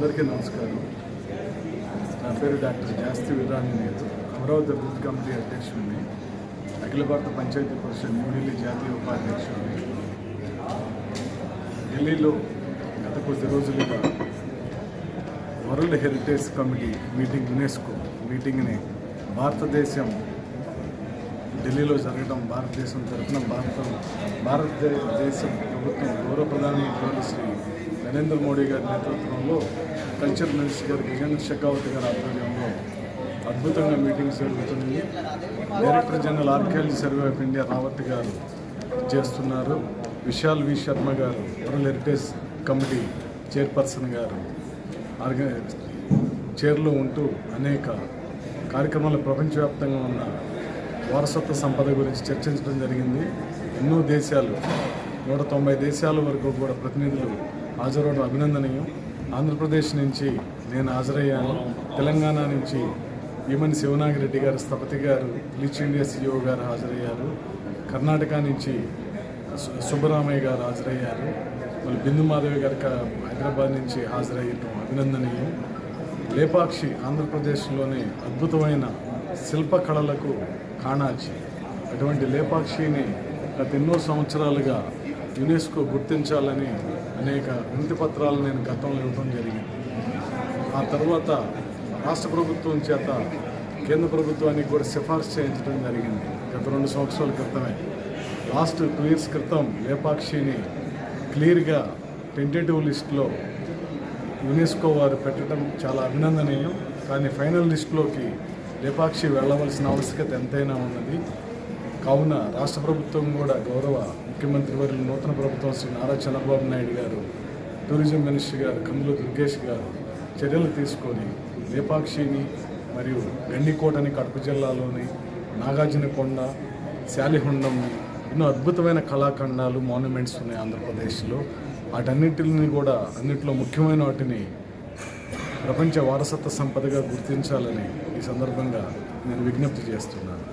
అందరికీ నమస్కారం. నా పేరు డాక్టర్ జాస్తి వీరాంజనేయులు అమరావతి అభివృద్ధి కమిటీ అధ్యక్షుడిని అఖిల భారత పంచాయతీ పరిషత్ న్యూఢిల్లీ జాతీయ ఉపాధ్యక్షుడిని. ఢిల్లీలో గత కొద్ది రోజులుగా world heritage committee meeting UNESCO మీటింగ్ని భారతదేశం ఢిల్లీలో జరగడం భారతదేశం తరఫున భారత భారతదేశ ప్రభుత్వం గౌరవ ప్రధానమంత్రి శ్రీ నరేంద్ర మోడీ గారి నేతృత్వంలో కల్చర్ మినిస్టర్ గారు గజేంద్ర షెకావత్ గారి ఆధ్వర్యంలో అద్భుతంగా మీటింగ్స్ జరుగుతుంది director general archaeology survey of India Rawat గారు చేస్తున్నారు. విశాల్ వి శర్మ గారు వరల్డ్ హెరిటేజ్ కమిటీ చైర్పర్సన్ గారు ఆర్గ చైర్లో ఉంటూ అనేక కార్యక్రమాలు ప్రపంచవ్యాప్తంగా ఉన్న వారసత్వ సంపద గురించి చర్చించడం జరిగింది. ఎన్నో దేశాలు నూట తొంభై దేశాల వరకు కూడా ప్రతినిధులు హాజరవడం అభినందనీయం. ఆంధ్రప్రదేశ్ నుంచి నేను హాజరయ్యాను. తెలంగాణ నుంచి ఈమని శివనాగిరెడ్డి గారు స్థపతి గారు లీచ్ ఇండియా సిఇఓ గారు హాజరయ్యారు. కర్ణాటక నుంచి సుబ్బరామయ్య గారు హాజరయ్యారు. మళ్ళీ బిందు మాధవి గారు హైదరాబాద్ నుంచి హాజరయ్యటం అభినందనీయం. లేపాక్షి ఆంధ్రప్రదేశ్లోని అద్భుతమైన శిల్పకళలకు కాణాచి. అటువంటి లేపాక్షిని గత ఎన్నో సంవత్సరాలుగా యునెస్కో గుర్తించాలని అనేక వినతి పత్రాలు నేను గతంలో ఇవ్వడం జరిగింది. ఆ తర్వాత రాష్ట్ర ప్రభుత్వం చేత కేంద్ర ప్రభుత్వానికి కూడా సిఫార్సు చేయించడం జరిగింది. గత రెండు సంవత్సరాల క్రితమే. లాస్ట్ టూ ఇయర్స్ క్రితం లేపాక్షిని క్లియర్గా టెంటేటివ్ లిస్ట్లో యునెస్కో వారు పెట్టడం చాలా అభినందనీయం. కానీ ఫైనల్ లిస్టులోకి లేపాక్షి వెళ్ళవలసిన ఆవశ్యకత ఎంతైనా ఉన్నది. కావున రాష్ట్ర ప్రభుత్వం కూడా గౌరవ ముఖ్యమంత్రి వారి నూతన ప్రభుత్వం శ్రీ నారా చంద్రబాబు నాయుడు గారు టూరిజం మినిస్టర్ గారు కందులు దుర్గేష్ గారు చర్యలు తీసుకొని లేపాక్షిని మరియు గండికోటని కడప జిల్లాలోని నాగార్జునకొండ శాలిహుండం ఎన్నో అద్భుతమైన కళాఖండాలు మాన్యుమెంట్స్ ఉన్నాయి ఆంధ్రప్రదేశ్లో. వాటన్నిటిని కూడా అన్నింటిలో ముఖ్యమైన వాటిని ప్రపంచ వారసత్వ సంపదగా గుర్తించాలని ఈ సందర్భంగా నేను విజ్ఞప్తి చేస్తున్నాను.